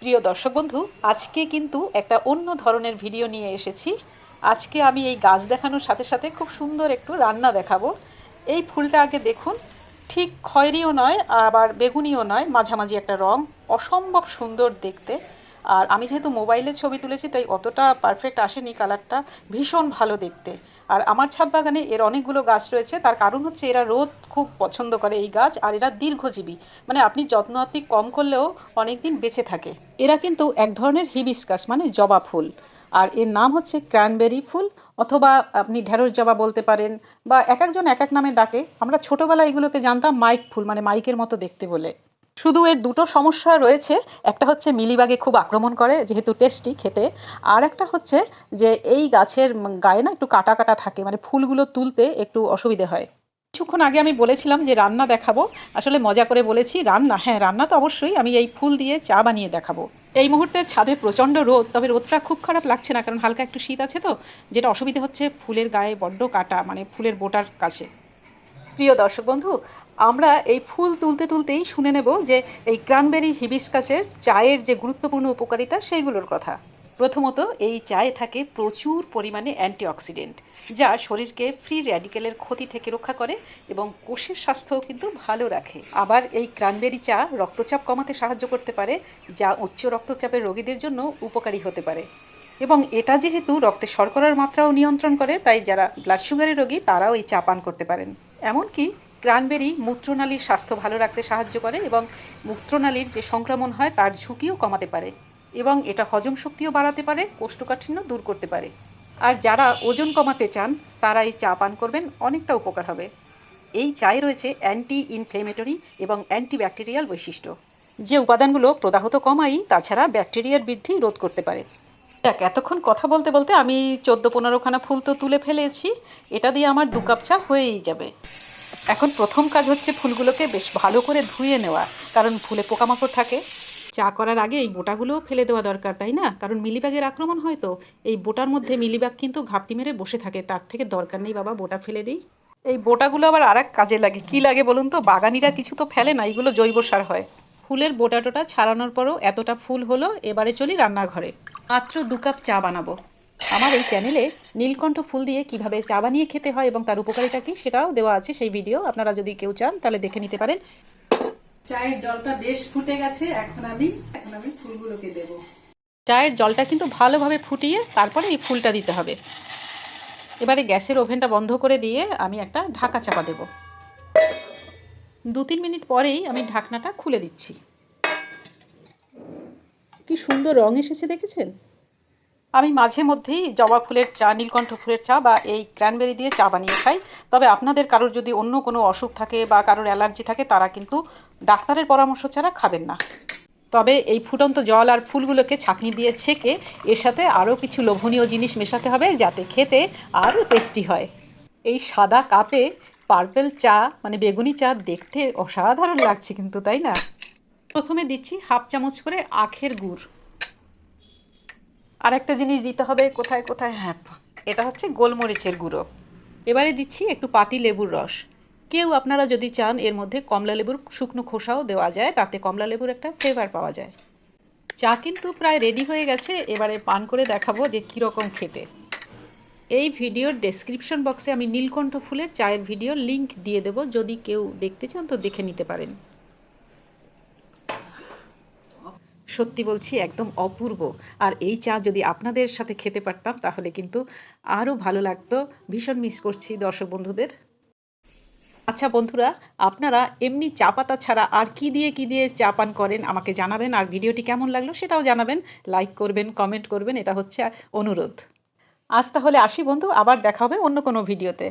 প্রিয় দর্শক বন্ধু, আজকে কিন্তু একটা অন্য ধরনের ভিডিও নিয়ে এসেছি। আজকে আমি এই গাছ দেখানোর সাথে সাথে খুব সুন্দর একটু রান্না দেখাবো। এই ফুলটা আগে দেখুন, ঠিক খয়েরিও নয়, আবার বেগুনিও নয়, মাঝামাঝি একটা রং, অসম্ভব সুন্দর দেখতে। আর আমি যেহেতু মোবাইলে ছবি তুলেছি, তাই অতটা পারফেক্ট আসেনি কালারটা ভীষণ ভালো দেখতে। আর আমার ছাদ বাগানে এর অনেকগুলো গাছ রয়েছে। তার কারণ হচ্ছে এরা রোদ খুব পছন্দ করে এই গাছ আর এরা দীর্ঘজীবী। মানে আপনি যত্ন আত্মিক কম করলেও অনেক দিন বেঁচে থাকে। এরা কিন্তু এক ধরনের হিবিস্কাস মানে জবা ফুল। আর এর নাম হচ্ছে ক্র্যানবেরি ফুল অথবা আপনি ঢেঁড়স জবা বলতে পারেন বা এক একজন এক এক নামে ডাকে। আমরা ছোটোবেলায় এগুলোকে জানতাম মাইক ফুল মানে মাইকের মতো দেখতে বলে। শুধু এর দুটো সমস্যা রয়েছে, একটা হচ্ছে মিলিবাগে খুব আক্রমণ করে, যেহেতু টেস্টি খেতে, আর একটা হচ্ছে যে এই গাছের গায়ে না একটু কাটা কাটা থাকে মানে ফুলগুলো তুলতে একটু অসুবিধে হয়। কিছুক্ষণ আগে আমি বলেছিলাম যে রান্না দেখাবো, আসলে মজা করে বলেছি, রান্না হ্যাঁ রান্না তো অবশ্যই, আমি এই ফুল দিয়ে চা বানিয়ে দেখাবো। এই মুহূর্তে ছাদে প্রচণ্ড রোদ, তবে রোদটা খুব খারাপ লাগছে না, কারণ হালকা একটু শীত আছে তো, যেটা অসুবিধে হচ্ছে ফুলের গায়ে বড্ড কাটা মানে ফুলের বোটার কাছে। প্রিয় দর্শক বন্ধু আমরা এই ফুল তুলতে তুলতেই শুনে নেব যে এই ক্রানবেরি হিবিস্কাসের চায়ের যে গুরুত্বপূর্ণ উপকারিতা সেইগুলোর কথা। প্রথমত, এই চায়ে থাকে প্রচুর পরিমাণে অ্যান্টিঅক্সিডেন্ট, যা শরীরকে ফ্রি র্যাডিক্যালের ক্ষতি থেকে রক্ষা করে এবং কোষের স্বাস্থ্যও কিন্তু ভালো রাখে। আবার এই ক্রানবেরি চা রক্তচাপ কমাতে সাহায্য করতে পারে, যা উচ্চ রক্তচাপের রোগীদের জন্য উপকারী হতে পারে। এবং এটা যেহেতু রক্তে শর্করার মাত্রাও নিয়ন্ত্রণ করে, তাই যারা ব্লাড সুগারের রোগী, তারাও এই চা পান করতে পারেন। এমনকি ক্রানবেরি মূত্রনালীর স্বাস্থ্য ভালো রাখতে সাহায্য করে এবং মূত্রনালীর যে সংক্রমণ হয় তার ঝুঁকিও কমাতে পারে এবং এটা হজম শক্তিও বাড়াতে পারে, কোষ্ঠকাঠিন্য দূর করতে পারে। আর যারা ওজন কমাতে চান, তারা এই চা পান করবেন, অনেকটা উপকার হবে। এই চায়ে রয়েছে অ্যান্টি ইনফ্লেমেটরি এবং অ্যান্টিব্যাকটেরিয়াল বৈশিষ্ট্য। যে উপাদানগুলো প্রদাহত কমাই তাছাড়া ব্যাকটেরিয়ার বৃদ্ধি রোধ করতে পারে। দেখ, এতক্ষণ কথা বলতে বলতে আমি চোদ্দ পনেরোখানা ফুল তো তুলে ফেলেছি। এটা দিয়ে আমার দু কাপ চা হয়েই যাবে। এখন প্রথম কাজ হচ্ছে ফুলগুলোকে বেশ ভালো করে ধুয়ে নেওয়া কারণ ফুলে পোকামাকড় থাকে। চা করার আগে এই বোটাগুলোও ফেলে দেওয়া দরকার তাই না? কারণ মিলিবাগের আক্রমণ হয় তো এই বোটার মধ্যে মিলিবাগ কিন্তু ঘাপটি মেরে বসে থাকে তার থেকে দরকার নেই বাবা বোটা ফেলে দিই। এই বোটাগুলো আবার আর এক কাজে লাগে কি লাগে বলুন তো? বাগানিরা কিছু তো ফেলে না এগুলো জৈব সার হয়। ফুলের বোটাটোটা ছাড়ানোর পরও এতটা ফুল হলো এবারে চলি রান্নাঘরে। মাত্র দু কাপ চা বানাবো। আমার এই চ্যানেলে নীলকণ্ঠ ফুল দিয়ে কীভাবে চা বানিয়ে খেতে হয় এবং তার উপকারিতা কী সেটাও দেওয়া আছে সেই ভিডিও আপনারা যদি কেউ চান তাহলে দেখে নিতে পারেন। চায়ের জলটা বেশ ফুটে গেছে এখন আমি এখন আমি ফুলগুলোকে দেব। চায়ের জলটা কিন্তু ভালোভাবে ফুটিয়ে তারপরে এই ফুলটা দিতে হবে। এবারে গ্যাসের ওভেনটা বন্ধ করে দিয়ে আমি একটা ঢাকা চাপা দেব। দু তিন মিনিট পরেই আমি ঢাকনাটা খুলে দিচ্ছি। কি সুন্দর রং এসেছে দেখেছেন? আমি মাঝে মধ্যেই জবা ফুলের চা, নীলকণ্ঠ ফুলের চা বা এই ক্র্যানবেরি দিয়ে চা বানিয়ে খাই। তবে আপনাদের কারোর যদি অন্য কোনো অসুখ থাকে বা কারোর অ্যালার্জি থাকে, তারা কিন্তু ডাক্তারের পরামর্শ ছাড়া খাবেন না। তবে এই ফুটন্ত জল আর ফুলগুলোকে ছাঁকনি দিয়ে ছেঁকে এর সাথে আরও কিছু লোভনীয় জিনিস মেশাতে হবে যাতে খেতে আরও টেস্টি হয়। এই সাদা কাপে পার্পেল চা মানে বেগুনি চা দেখতে অসাধারণ লাগছে কিন্তু, তাই না? প্রথমে দিচ্ছি হাফ চামচ করে আখের গুড়। আর একটা জিনিস দিতে হবে, কোথায় কোথায়? হ্যাঁ এটা হচ্ছে গোলমরিচের গুঁড়ো। এবারে দিচ্ছি একটু পাতি লেবুর রস। কেউ আপনারা যদি চান, এর মধ্যে কমলা লেবুর শুকনো খোসাও দেওয়া যায়, তাতে কমলা লেবুর একটা ফ্লেভার পাওয়া যায়। চা কিন্তু প্রায় রেডি হয়ে গেছে, এবারে পান করে দেখাবো যে কীরকম খেতে। এই ভিডিওর ডেসক্রিপশন বক্সে আমি নীলকণ্ঠ ফুলের চায়ের ভিডিওর লিংক দিয়ে দেবো, যদি কেউ দেখতে চান তো দেখে নিতে পারেন। সত্যি বলছি, একদম অপূর্ব। আর এই চা যদি আপনাদের সাথে খেতে পারতাম, তাহলে কিন্তু আরও ভালো লাগতো। ভীষণ মিস করছি দর্শক বন্ধুদের। আচ্ছা বন্ধুরা, আপনারা এমনি চা পাতা ছাড়া আর কি দিয়ে কি দিয়ে চা পান করেন আমাকে জানাবেন। আর ভিডিওটি কেমন লাগল সেটাও জানাবেন। লাইক করবেন কমেন্ট করবেন, এটা হচ্ছে অনুরোধ। আজ তাহলে আসি বন্ধু, আবার দেখা হবে অন্য কোনো ভিডিওতে।